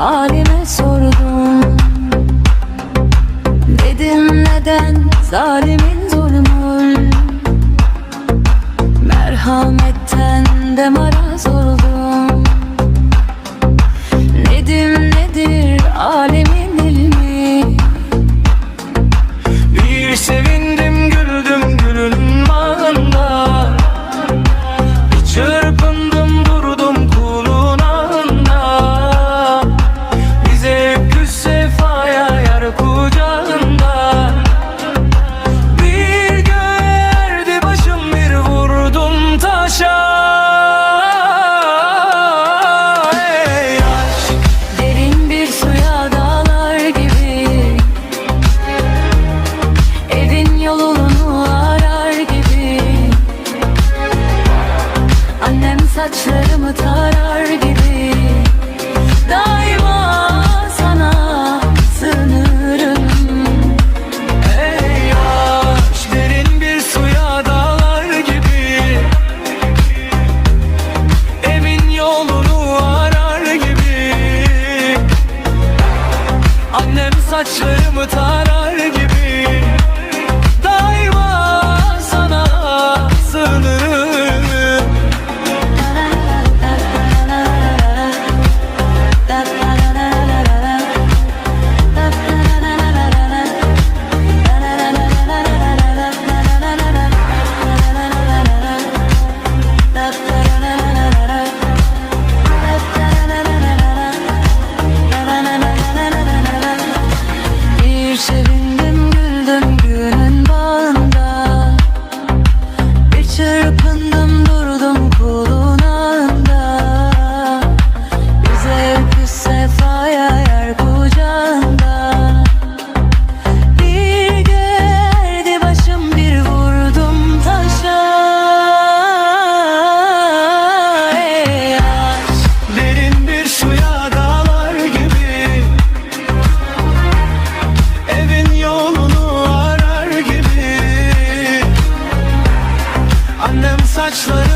halime sordum. Dedim neden zalimin zulmül Merhametten de maraz saçlarımı tarar gibi. Daima sana sığınırım. Ey derin bir suya dağlar gibi. Evin yolunu arar gibi. Annem saçlarımı tarar gibi gibi Annem saçlarımı tarar gibi